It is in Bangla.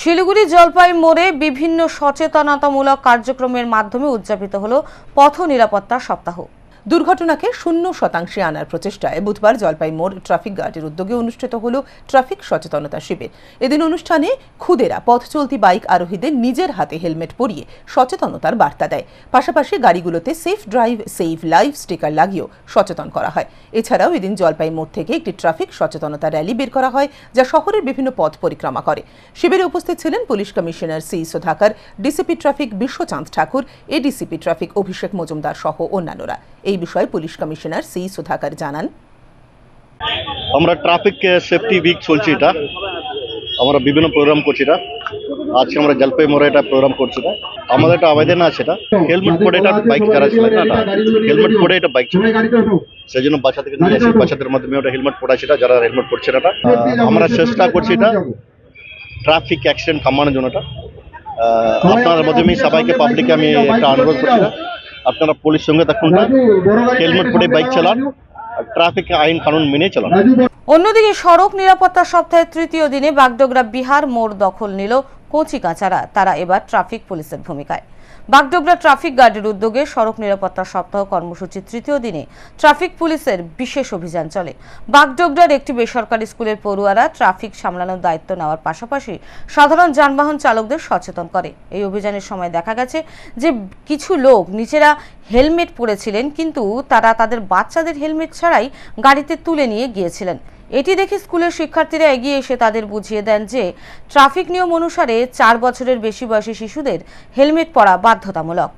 শিলিগুড়ি জলপাই মোড়ে বিভিন্ন সচেতনতামূলক কার্যক্রমের মাধ্যমে উদযাপিত হল পথ নিরাপত্তা সপ্তাহ। দুর্ঘটনাকে শূন্য শতাংশে আনার প্রচেষ্টায় বুধবার জলপাই মোড় ট্রাফিক গার্ডের উদ্যোগে অনুষ্ঠিত হল ট্রাফিক সচেতনতা শিবির। এদিন অনুষ্ঠানে খুদেরা পথ চলতি বাইক আরোহীদের নিজের হাতে হেলমেট পরিয়ে সচেতনতার বার্তা দেয়। পাশাপাশি গাড়িগুলোতে safe drive save life sticker লাগিয়েও সচেতন করা হয়। এছাড়াও এদিন জলপাই মোড় থেকে একটি ট্রাফিক সচেতনতা র্যালি বের করা হয়, যা শহরের বিভিন্ন পথ পরিক্রমা করে। শিবিরে উপস্থিত ছিলেন police commissioner C Sudhakar, DCP traffic Bishwachand Thakur, ADCP traffic Abhishek Majumdar সহ অন্যান্যরা। এই বিষয়ে পুলিশ কমিশনার সি সুধাকর জানান। আমরা ট্রাফিক সেফটি উইক চলছে এটা। আমরা বিভিন্ন প্রোগ্রাম করছি এটা। আজকে আমরা জলপাই মোড়ে এটা প্রোগ্রাম করছি এটা। আমাদের একটা আবেদন আছে এটা। হেলমেট পরে এটা বাইক যারা চালায় না হেলমেট পরে এটা বাইক চালায় সেই জন্য বাচ্চাদেরকে নিয়ে আসি বাচ্চাদের মাধ্যমে ওটা হেলমেট পড়াচ্ছি এটা, যারা হেলমেট পরছে না আমরা চেষ্টা করছি এটা ট্রাফিক অ্যাক্সিডেন্ট কমানোর জন্য এটা। আপনার মাধ্যমে সবাইকে পাবলিককে আমি একটা অনুরোধ করছি আপনারা পুলিশ সঙ্গে থাকুন হেলমেট পরে বাইক চালান ট্রাফিক আইন কানুন মেনে চালান। অন্যদিকে সড়ক নিরাপত্তা সপ্তাহের তৃতীয় দিনে বাগডোগরা বিহার মোড় দখল নিল কচি কাচারা। তারা এবার ট্রাফিক পুলিশের ভূমিকায়। বাগডোগরা ট্রাফিক গার্ডের উদ্যোগে সড়ক নিরাপত্তা সপ্তাহ কর্মসূচির তৃতীয় দিনে ট্রাফিক পুলিশের বিশেষ অভিযান চলে। বাগডোগরার একটি বেসরকারি স্কুলের পড়ুয়ারা ট্রাফিক সামলানোর দায়িত্ব নেওয়ার পাশাপাশি সাধারণ যানবাহন চালকদের সচেতন করে। এই অভিযানের সময় দেখা গেছে যে কিছু লোক নিজেরা হেলমেট পরেছিলেন, কিন্তু তারা তাদের বাচ্চাদের হেলমেট ছাড়াই গাড়িতে তুলে নিয়ে গিয়েছিলেন। এটি দেখে স্কুলের শিক্ষার্থীরা এগিয়ে এসে তাদের বুঝিয়ে দেন যে, ট্রাফিক নিয়ম অনুসারে চার বছরের বেশি বয়সী শিশুদের হেলমেট পরা বাধ্যতামূলক।